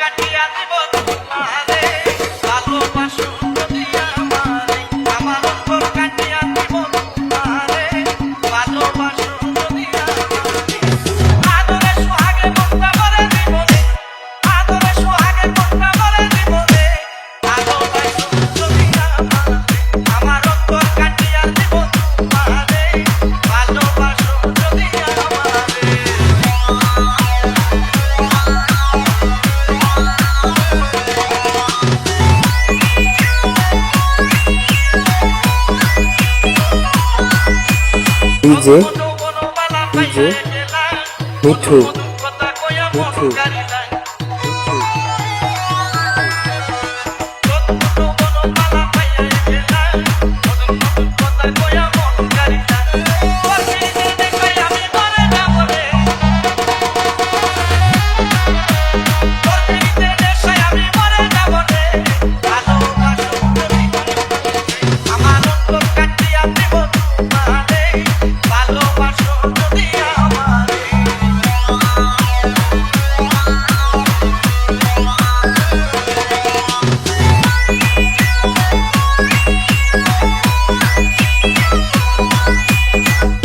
কাটিয়া দিব DJ DJ Mithu Mithu.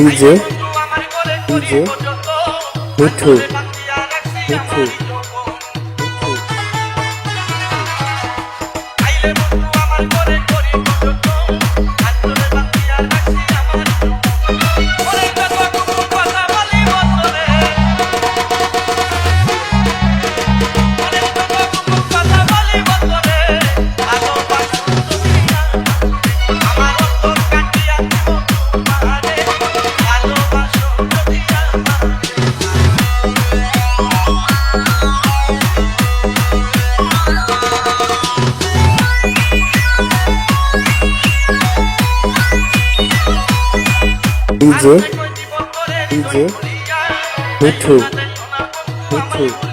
DJ DJ Mithu Mithu. DJ DJ Me too